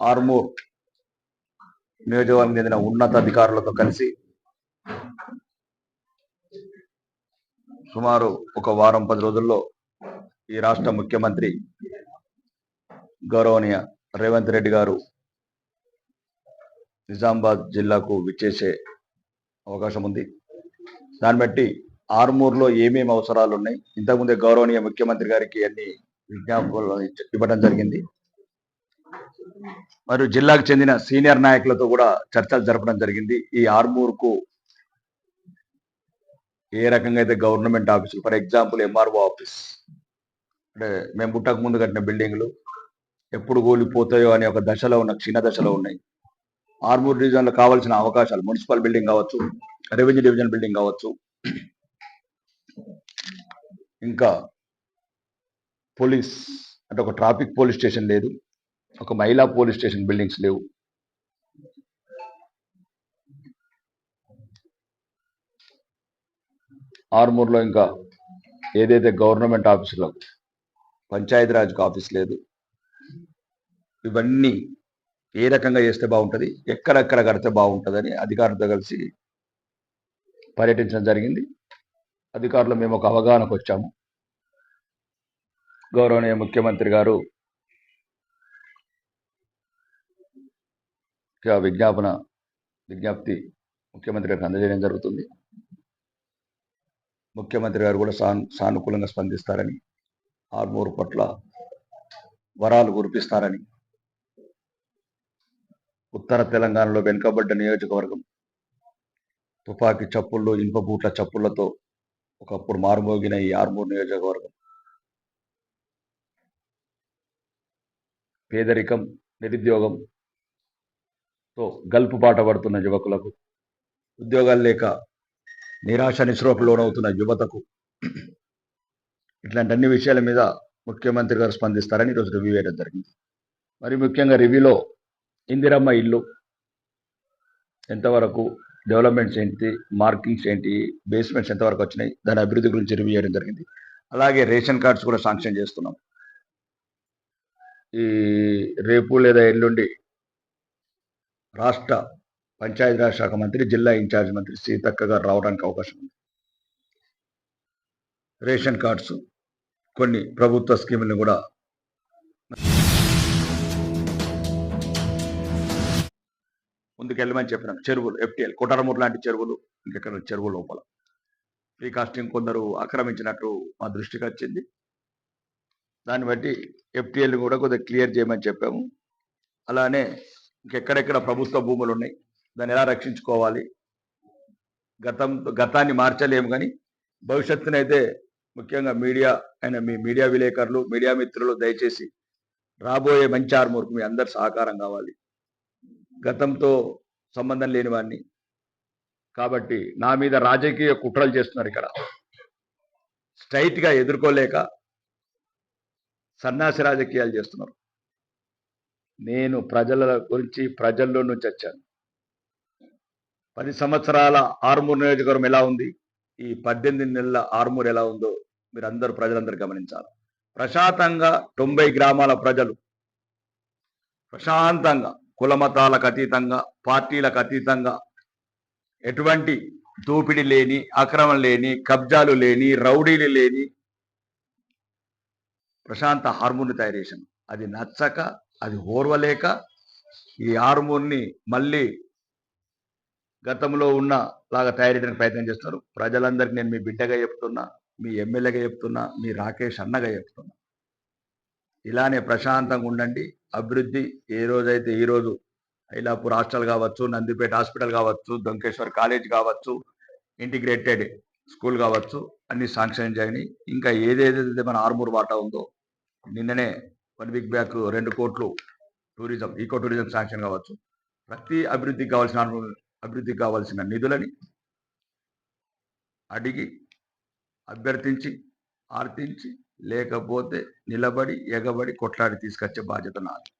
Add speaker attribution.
Speaker 1: ఆర్మూర్ నియోజకవర్గం చెందిన ఉన్నత అధికారులతో కలిసి సుమారు ఒక వారం పది రోజుల్లో ఈ రాష్ట్ర ముఖ్యమంత్రి గౌరవనీయ రేవంత్ రెడ్డి గారు నిజామాబాద్ జిల్లాకు విచ్చేసే అవకాశం ఉంది. దాన్ని బట్టి ఆర్మూర్లో ఏమేమి అవసరాలు ఉన్నాయి? ఇంతకుముందే గౌరవనీయ ముఖ్యమంత్రి గారికి అన్ని విజ్ఞాపనలు ఇవ్వడం జరిగింది. మరియు జిల్లాకు చెందిన సీనియర్ నాయకులతో కూడా చర్చలు జరపడం జరిగింది. ఈ ఆర్మూర్కు ఏ రకంగా అయితే గవర్నమెంట్ ఆఫీసులు ఫర్ ఎగ్జాంపుల్ ఎంఆర్ఓ ఆఫీస్ అంటే మేము పుట్టక ముందు కట్టిన బిల్డింగ్లు ఎప్పుడు కూలిపోతాయో అనే ఒక దశలో ఉన్న క్షీణ దశలో ఉన్నాయి. ఆర్మూర్ డివిజన్లో కావాల్సిన అవకాశాలు మున్సిపల్ బిల్డింగ్ కావచ్చు రెవెన్యూ డివిజన్ బిల్డింగ్ కావచ్చు ఇంకా పోలీస్ అంటే ఒక ట్రాఫిక్ పోలీస్ స్టేషన్ లేదు. ఒక మహిళా పోలీస్ స్టేషన్ బిల్డింగ్స్ లేవు. ఆర్మూర్లో ఇంకా ఏదైతే గవర్నమెంట్ ఆఫీసులో పంచాయతీరాజ్కి ఆఫీస్ లేదు. ఇవన్నీ ఏ రకంగా చేస్తే బాగుంటుంది ఎక్కడెక్కడ కడితే బాగుంటుందని అధికారులతో కలిసి పర్యటించడం జరిగింది. అధికారులు మేము ఒక అవగాహనకు వచ్చాము గౌరవనీయ ముఖ్యమంత్రి గారు విజ్ఞాపన విజ్ఞప్తి ముఖ్యమంత్రి గారికి అందజేయడం జరుగుతుంది. ముఖ్యమంత్రి గారు కూడా సాను సానుకూలంగా స్పందిస్తారని ఆర్మూరు పట్ల వరాలు కురిపిస్తారని ఉత్తర తెలంగాణలో వెనుకబడ్డ నియోజకవర్గం తుపాకీ చప్పుళ్ళు ఇనుప బూట్ల చప్పుళ్ళతో ఒకప్పుడు మారుమోగిన ఈ ఆర్మూరు నియోజకవర్గం. పేదరికం నిరుద్యోగం తో గల్పు బాట పడుతున్న యువకులకు ఉద్యోగాలు లేక నిరాశ నిస్రోకు లోనవుతున్న యువతకు ఇట్లాంటి అన్ని విషయాల మీద ముఖ్యమంత్రి గారు స్పందిస్తారని ఈరోజు రివ్యూ వేయడం జరిగింది. మరి ముఖ్యంగా రివ్యూలో ఇందిరమ్మ ఇల్లు ఎంతవరకు డెవలప్మెంట్స్ ఏంటి మార్కింగ్స్ ఏంటి బేస్మెంట్స్ ఎంతవరకు వచ్చినాయి దాని అభివృద్ధి గురించి రివ్యూ చేయడం జరిగింది. అలాగే రేషన్ కార్డ్స్ కూడా శాంక్షన్ చేస్తున్నాం. ఈ రేపు లేదా ఎల్లుండి రాష్ట్ర పంచాయతీరాజ్ శాఖ మంత్రి జిల్లా ఇన్ఛార్జ్ మంత్రి సీతక్క గారు రావడానికి అవకాశం ఉంది. రేషన్ కార్డ్స్ కొన్ని ప్రభుత్వ స్కీములను కూడా ముందుకెళ్ళమని చెప్పినాం. చెరువులు ఎఫ్టీఎల్ కొటరమూరు లాంటి చెరువులు ఇంకెక్కడ చెరువు లోపల. ఫ్రీ కాస్టింగ్ కొందరు ఆక్రమించినట్టు మా దృష్టికి వచ్చింది. దాన్ని బట్టి ఎఫ్టీఎల్ కూడా కొద్దిగా క్లియర్ చేయమని చెప్పాము. అలానే ఇంకెక్కడెక్కడ ప్రభుత్వ భూములు ఉన్నాయి దాన్ని ఎలా రక్షించుకోవాలి? గతం గతాన్ని మార్చలేము కానీ భవిష్యత్తునైతే ముఖ్యంగా మీడియా అయిన మీ మీడియా విలేకరులు మీడియా మిత్రులు దయచేసి రాబోయే మంచి ఆర్మూర్కు మీ అందరి సహకారం కావాలి. గతంతో సంబంధం లేని వాడిని. కాబట్టి నా మీద రాజకీయ కుట్రలు చేస్తున్నారు ఇక్కడ. స్ట్రైట్గా ఎదుర్కోలేక సన్నాసి రాజకీయాలు చేస్తున్నారు. నేను ప్రజల గురించి ప్రజల్లో నుంచి వచ్చాను. పది సంవత్సరాల ఆర్మూర్ నియోజకవర్గం ఎలా ఉంది? ఈ పద్దెనిమిది నెలల ఆర్మూర్ ఎలా ఉందో మీరు అందరూ ప్రజలందరూ గమనించాలి. ప్రశాంతంగా తొంభై గ్రామాల ప్రజలు ప్రశాంతంగా కులమతాలకు అతీతంగా పార్టీలకు అతీతంగా ఎటువంటి దోపిడీ లేని అక్రమం లేని కబ్జాలు లేని రౌడీలు లేని ప్రశాంత హార్మోన్ తయారు చేశాను. అది నచ్చక అది ఓర్వలేక ఈ ఆరుమూర్ని మళ్ళీ గతంలో ఉన్న లాగా తయారీ చేయడానికి ప్రయత్నం చేస్తున్నారు ప్రజలందరికీ నేను మీ బిడ్డగా చెప్తున్నా మీ ఎమ్మెల్యేగా చెప్తున్నా మీ రాకేష్ అన్నగా చెప్తున్నా. ఇలానే ప్రశాంతంగా ఉండండి. అభివృద్ధి ఏ రోజైతే ఈ రోజు ఐలాపూర్ హాస్టల్ కావచ్చు నందిపేట హాస్పిటల్ కావచ్చు దొంకేశ్వర్ కాలేజ్ కావచ్చు ఇంటిగ్రేటెడ్ స్కూల్ కావచ్చు అన్ని శాంక్షన్ చేయని ఇంకా ఏదేదైతే మన ఆర్మూర్ వాటా ఉందో నిన్ననే వన్ వీక్ బ్యాక్ రెండు కోట్లు టూరిజం ఈకో టూరిజం శాంక్షన్ కావచ్చు. ప్రతి అభివృద్ధికి కావాల్సిన అభివృద్ధికి కావాల్సిన నిధులని అడిగి అభ్యర్థించి ఆర్థించి లేకపోతే నిలబడి ఎగబడి కొట్లాడి తీసుకొచ్చే బాధ్యత నాది.